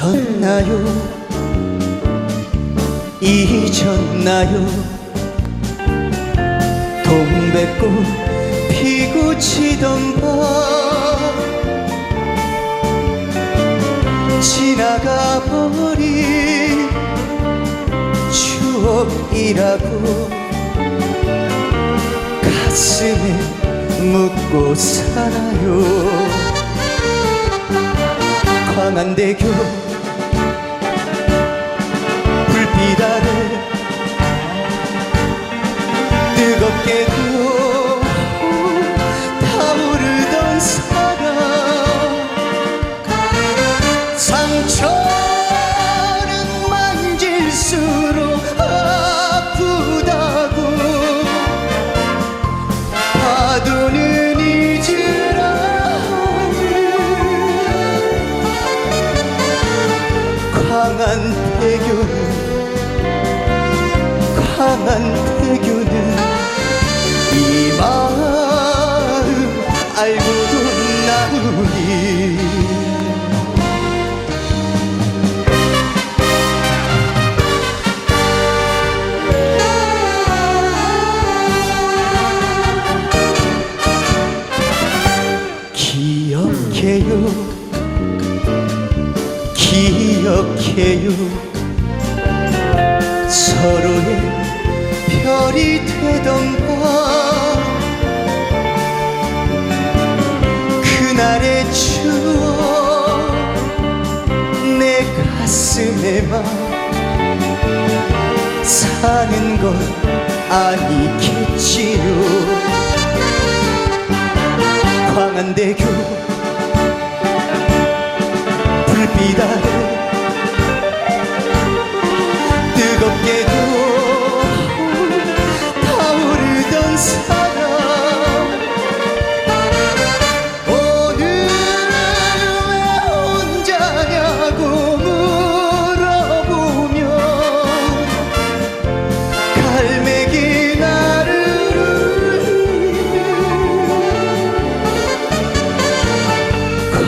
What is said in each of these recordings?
잊었나요? 잊었나요? 동백꽃 피고 치던 밤 지나가 버린 추억이라고 가슴에 묻고 살아요? 광안대교 아래 뜨겁게도 타오르던 사랑. 상처는 만질수록 아프다고. 파도는 잊으라니 광안 대교 는 광안 대교는 이 마음 알고도 나누니. 기억해요. 기억해요. 서로의 별이 되던 밤 그날의 추억 내 가슴에만 사는 건 아니겠지요 광안대교 불빛 아래 뜨겁게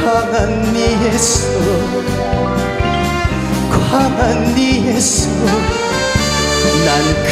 광안 리에서 광안 리에서 난